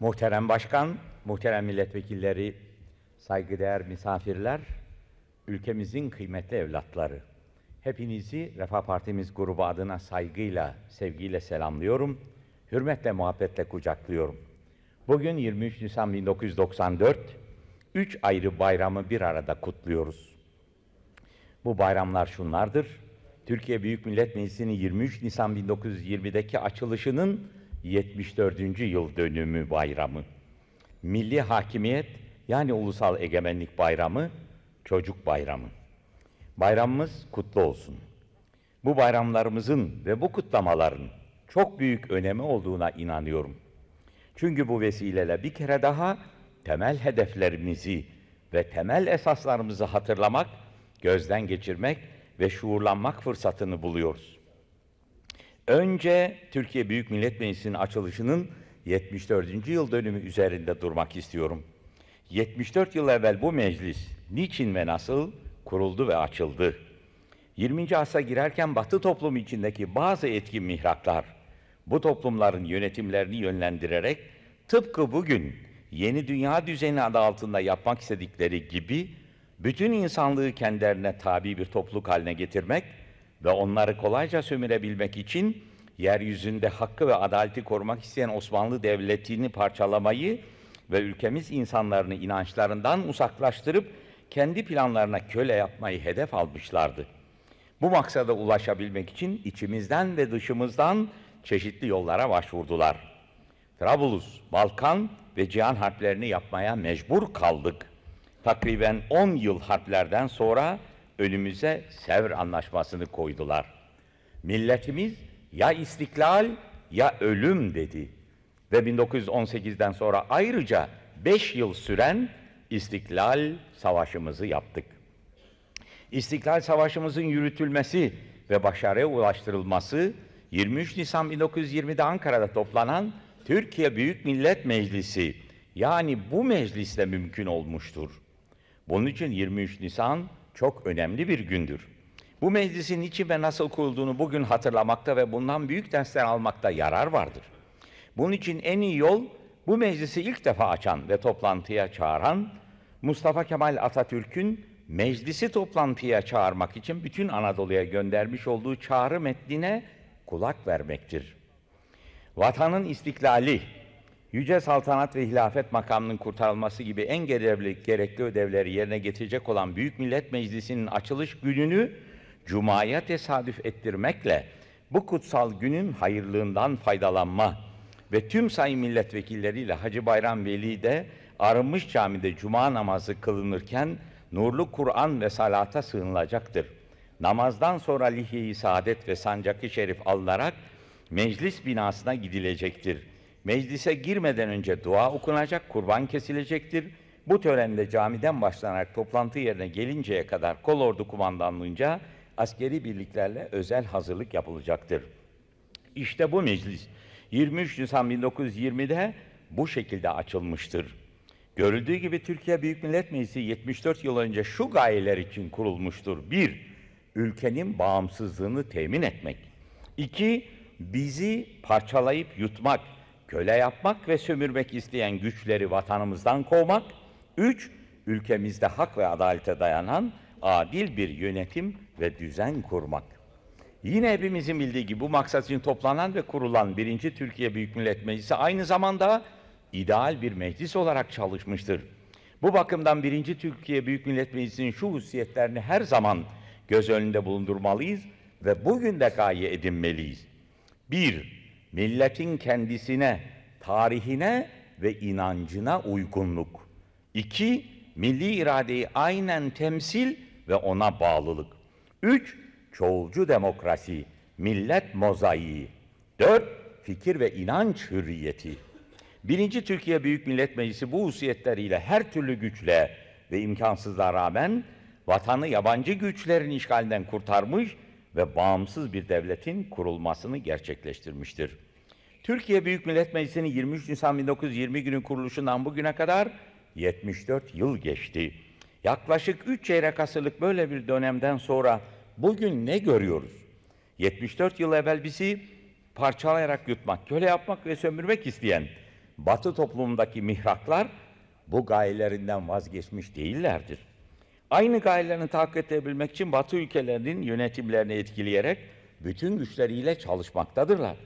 Muhterem Başkan, muhterem milletvekilleri, saygıdeğer misafirler, ülkemizin kıymetli evlatları. Hepinizi Refah Partimiz grubu adına saygıyla, sevgiyle selamlıyorum. Hürmetle, muhabbetle kucaklıyorum. Bugün 23 Nisan 1994, üç ayrı bayramı bir arada kutluyoruz. Bu bayramlar şunlardır. Türkiye Büyük Millet Meclisi'nin 23 Nisan 1920'deki açılışının 74. yıl dönümü bayramı. Milli Hakimiyet yani Ulusal Egemenlik Bayramı, Çocuk Bayramı. Bayramımız kutlu olsun. Bu bayramlarımızın ve bu kutlamaların çok büyük önemi olduğuna inanıyorum. Çünkü bu vesileyle bir kere daha temel hedeflerimizi ve temel esaslarımızı hatırlamak, gözden geçirmek ve şuurlanmak fırsatını buluyoruz. Önce Türkiye Büyük Millet Meclisi'nin açılışının 74. yıl dönümü üzerinde durmak istiyorum. 74 yıl evvel bu meclis niçin ve nasıl kuruldu ve açıldı? 20. asra girerken Batı toplumu içindeki bazı etkin mihraklar bu toplumların yönetimlerini yönlendirerek tıpkı bugün yeni dünya düzeni adı altında yapmak istedikleri gibi bütün insanlığı kendilerine tabi bir topluluk haline getirmek ve onları kolayca sömürebilmek için yeryüzünde hakkı ve adaleti korumak isteyen Osmanlı Devleti'ni parçalamayı ve ülkemiz insanlarını inançlarından uzaklaştırıp kendi planlarına köle yapmayı hedef almışlardı. Bu maksada ulaşabilmek için içimizden ve dışımızdan çeşitli yollara başvurdular. Trablus, Balkan ve cihan harplerini yapmaya mecbur kaldık. Takriben 10 yıl harplerden sonra önümüze Sevr Anlaşması'nı koydular. Milletimiz ya istiklal ya ölüm dedi. Ve 1918'den sonra ayrıca 5 yıl süren İstiklal Savaşımızı yaptık. İstiklal Savaşımızın yürütülmesi ve başarıya ulaştırılması 23 Nisan 1920'de Ankara'da toplanan Türkiye Büyük Millet Meclisi yani bu meclisle mümkün olmuştur. Bunun için 23 Nisan çok önemli bir gündür. Bu meclisin için ve nasıl kurulduğunu bugün hatırlamakta ve bundan büyük dersler almakta yarar vardır. Bunun için en iyi yol bu meclisi ilk defa açan ve toplantıya çağıran Mustafa Kemal Atatürk'ün meclisi toplantıya çağırmak için bütün Anadolu'ya göndermiş olduğu çağrı metnine kulak vermektir. Vatanın istiklali, yüce saltanat ve hilafet makamının kurtarılması gibi en gerekli, gerekli ödevleri yerine getirecek olan Büyük Millet Meclisi'nin açılış gününü Cuma'ya tesadüf ettirmekle bu kutsal günün hayırlığından faydalanma ve tüm sayın milletvekilleriyle Hacı Bayram Veli'de arınmış camide cuma namazı kılınırken nurlu Kur'an ve salata sığınılacaktır. Namazdan sonra lihye-i saadet ve sancak-ı şerif alınarak meclis binasına gidilecektir. Meclise girmeden önce dua okunacak, kurban kesilecektir. Bu törende camiden başlanarak toplantı yerine gelinceye kadar kol ordu kumandanlığınca askeri birliklerle özel hazırlık yapılacaktır. İşte bu meclis 23 Nisan 1920'de bu şekilde açılmıştır. Görüldüğü gibi Türkiye Büyük Millet Meclisi 74 yıl önce şu gayeler için kurulmuştur. Bir, ülkenin bağımsızlığını temin etmek. İki, bizi parçalayıp yutmak, köle yapmak ve sömürmek isteyen güçleri vatanımızdan kovmak. Üç, ülkemizde hak ve adalete dayanan adil bir yönetim ve düzen kurmak. Yine hepimizin bildiği gibi bu maksat için toplanan ve kurulan 1. Türkiye Büyük Millet Meclisi aynı zamanda ideal bir meclis olarak çalışmıştır. Bu bakımdan 1. Türkiye Büyük Millet Meclisi'nin şu hususiyetlerini her zaman göz önünde bulundurmalıyız ve bugün de gaye edinmeliyiz. Bir, milletin kendisine, tarihine ve inancına uygunluk. İki, milli iradeyi aynen temsil ve ona bağlılık. Üç, çoğulcu demokrasi, millet mozaiği. Dört, fikir ve inanç hürriyeti. Birinci Türkiye Büyük Millet Meclisi bu hususiyetleriyle her türlü güçle ve imkansızlığa rağmen vatanı yabancı güçlerin işgalinden kurtarmış ve bağımsız bir devletin kurulmasını gerçekleştirmiştir. Türkiye Büyük Millet Meclisi'nin 23 Nisan 1920 günü kuruluşundan bugüne kadar 74 yıl geçti. Yaklaşık 3 çeyrek asırlık böyle bir dönemden sonra bugün ne görüyoruz? 74 yıl evvel bizi parçalayarak yutmak, köle yapmak ve sömürmek isteyen Batı toplumundaki mihraklar bu gayelerinden vazgeçmiş değillerdir. Aynı gayelerini tahakkuk edebilmek için Batı ülkelerinin yönetimlerini etkileyerek bütün güçleriyle çalışmaktadırlar.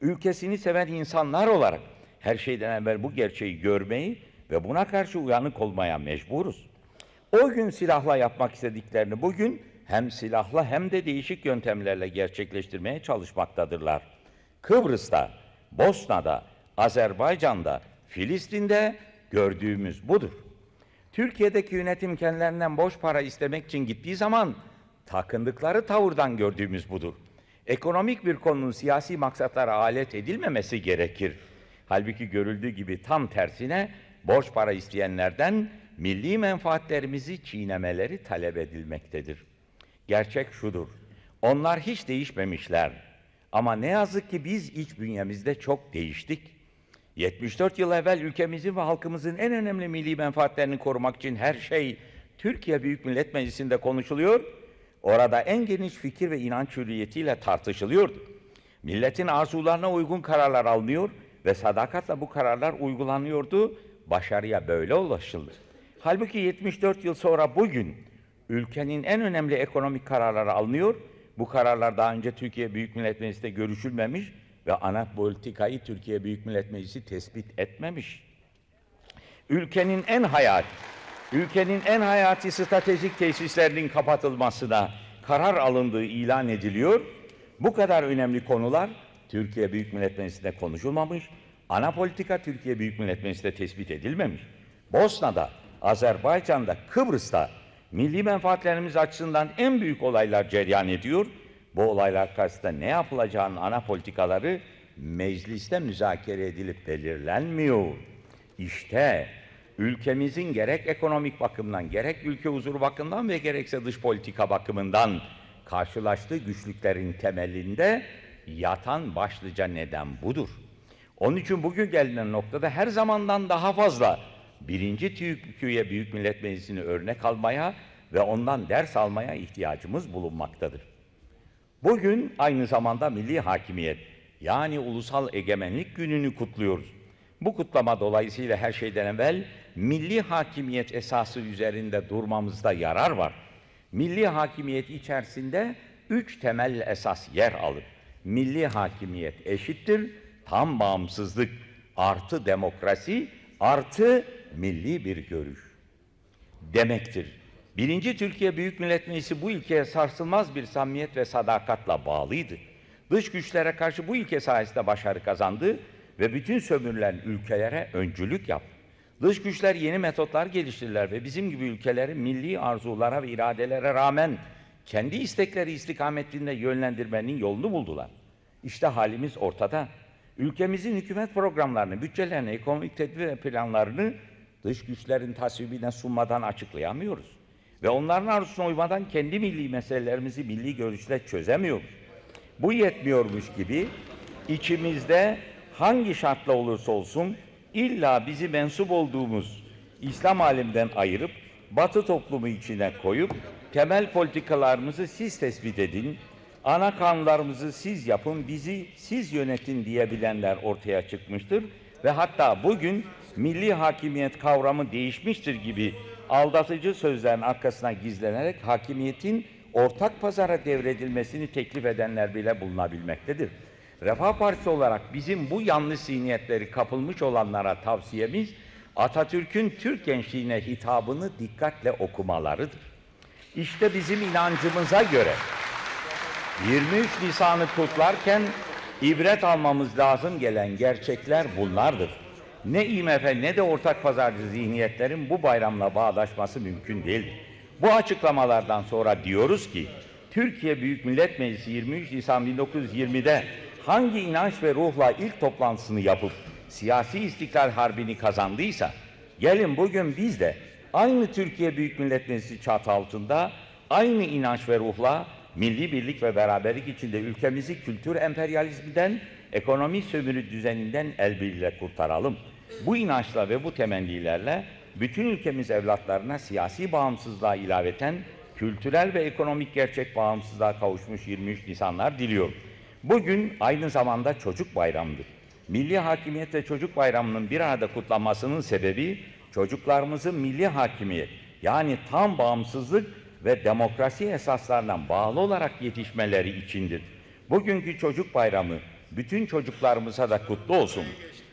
Ülkesini seven insanlar olarak her şeyden evvel bu gerçeği görmeyi ve buna karşı uyanık olmaya mecburuz. O gün silahla yapmak istediklerini bugün hem silahla hem de değişik yöntemlerle gerçekleştirmeye çalışmaktadırlar. Kıbrıs'ta, Bosna'da, Azerbaycan'da, Filistin'de gördüğümüz budur. Türkiye'deki yönetim kendilerinden boş para istemek için gittiği zaman takındıkları tavırdan gördüğümüz budur. Ekonomik bir konunun siyasi maksatlara alet edilmemesi gerekir. Halbuki görüldüğü gibi tam tersine borç para isteyenlerden milli menfaatlerimizi çiğnemeleri talep edilmektedir. Gerçek şudur. Onlar hiç değişmemişler. Ama ne yazık ki biz iç bünyemizde çok değiştik. 74 yıl evvel ülkemizin ve halkımızın en önemli milli menfaatlerini korumak için her şey Türkiye Büyük Millet Meclisi'nde konuşuluyor. Orada en geniş fikir ve inanç hürriyetiyle tartışılıyordu. Milletin arzularına uygun kararlar alınıyor ve sadakatle bu kararlar uygulanıyordu. Başarıya böyle ulaşıldı. Halbuki 74 yıl sonra bugün ülkenin en önemli ekonomik kararları alınıyor. Bu kararlar daha önce Türkiye Büyük Millet Meclisi'nde görüşülmemiş ve ana politikayı Türkiye Büyük Millet Meclisi tespit etmemiş. Ülkenin en hayati, ülkenin en hayati stratejik tesislerinin kapatılmasına karar alındığı ilan ediliyor. Bu kadar önemli konular Türkiye Büyük Millet Meclisi'nde konuşulmamış, ana politika Türkiye Büyük Millet Meclisi'nde tespit edilmemiş. Bosna'da, Azerbaycan'da, Kıbrıs'ta milli menfaatlerimiz açısından en büyük olaylar cereyan ediyor. Bu olaylar karşısında ne yapılacağının ana politikaları mecliste müzakere edilip belirlenmiyor. İşte ülkemizin gerek ekonomik bakımdan, gerek ülke huzuru bakımından ve gerekse dış politika bakımından karşılaştığı güçlüklerin temelinde yatan başlıca neden budur. Onun için bugün gelinen noktada her zamandan daha fazla birinci Türkiye Büyük Millet Meclisi'ni örnek almaya ve ondan ders almaya ihtiyacımız bulunmaktadır. Bugün aynı zamanda milli hakimiyet yani ulusal egemenlik gününü kutluyoruz. Bu kutlama dolayısıyla her şeyden evvel milli hakimiyet esası üzerinde durmamızda yarar var. Milli hakimiyet içerisinde üç temel esas yer alır. Milli hakimiyet eşittir, tam bağımsızlık, artı demokrasi, artı milli bir görüş demektir. Birinci Türkiye Büyük Millet Meclisi bu ilkeye sarsılmaz bir samimiyet ve sadakatla bağlıydı. Dış güçlere karşı bu ilke sayesinde başarı kazandı ve bütün sömürülen ülkelere öncülük yaptı. Dış güçler yeni metotlar geliştirdiler ve bizim gibi ülkeleri milli arzulara ve iradelere rağmen kendi istekleri istikametinde yönlendirmenin yolunu buldular. İşte halimiz ortada. Ülkemizin hükümet programlarını, bütçelerini, ekonomik tedbir planlarını dış güçlerin tasvibine sunmadan açıklayamıyoruz. Ve onların arzusuna uymadan kendi milli meselelerimizi milli görüşle çözemiyoruz. Bu yetmiyormuş gibi içimizde hangi şartla olursa olsun illa bizi mensup olduğumuz İslam alemden ayırıp Batı toplumu içine koyup temel politikalarımızı siz tespit edin, ana kanunlarımızı siz yapın, bizi siz yönetin diyebilenler ortaya çıkmıştır ve hatta bugün milli hakimiyet kavramı değişmiştir gibi aldatıcı sözlerin arkasına gizlenerek hakimiyetin ortak pazara devredilmesini teklif edenler bile bulunabilmektedir. Refah Partisi olarak bizim bu yanlış zihniyetleri kapılmış olanlara tavsiyemiz Atatürk'ün Türk gençliğine hitabını dikkatle okumalarıdır. İşte bizim inancımıza göre 23 Nisan'ı kutlarken ibret almamız lazım gelen gerçekler bunlardır. Ne IMF ne de ortak pazarcı zihniyetlerin bu bayramla bağdaşması mümkün değildir. Bu açıklamalardan sonra diyoruz ki Türkiye Büyük Millet Meclisi 23 Nisan 1920'de hangi inanç ve ruhla ilk toplantısını yapıp siyasi istiklal harbini kazandıysa gelin bugün biz de aynı Türkiye Büyük Millet Meclisi çatı altında aynı inanç ve ruhla milli birlik ve beraberlik içinde ülkemizi kültür emperyalizminden, ekonomi sömürü düzeninden el birliğiyle kurtaralım. Bu inançla ve bu temennilerle bütün ülkemiz evlatlarına siyasi bağımsızlığa ilaveten kültürel ve ekonomik gerçek bağımsızlığa kavuşmuş 23 Nisanlar diliyorum. Bugün aynı zamanda çocuk bayramıdır. Milli Hakimiyet ve Çocuk Bayramı'nın bir arada kutlanmasının sebebi çocuklarımızın milli hakimiyet yani tam bağımsızlık ve demokrasi esaslarından bağlı olarak yetişmeleri içindir. Bugünkü Çocuk Bayramı bütün çocuklarımıza da kutlu olsun.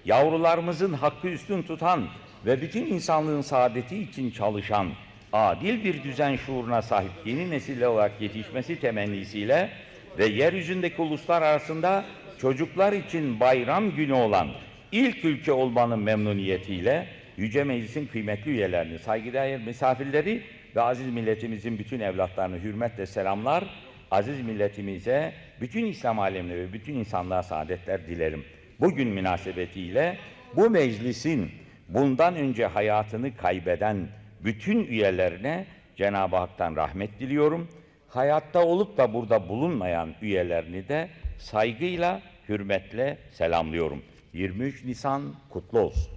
Yavrularımızın hakkı üstün tutan ve bütün insanlığın saadeti için çalışan adil bir düzen şuuruna sahip yeni nesiller olarak yetişmesi temennisiyle ve yeryüzündeki uluslar arasında çocuklar için bayram günü olan ilk ülke olmanın memnuniyetiyle Yüce Meclis'in kıymetli üyelerini, saygıdeğer misafirleri ve aziz milletimizin bütün evlatlarını hürmetle selamlar. Aziz milletimize, bütün İslam alemine ve bütün insanlığa saadetler dilerim. Bugün münasebetiyle bu meclisin bundan önce hayatını kaybeden bütün üyelerine Cenab-ı Hak'tan rahmet diliyorum. Hayatta olup da burada bulunmayan üyelerini de saygıyla, hürmetle selamlıyorum. 23 Nisan kutlu olsun.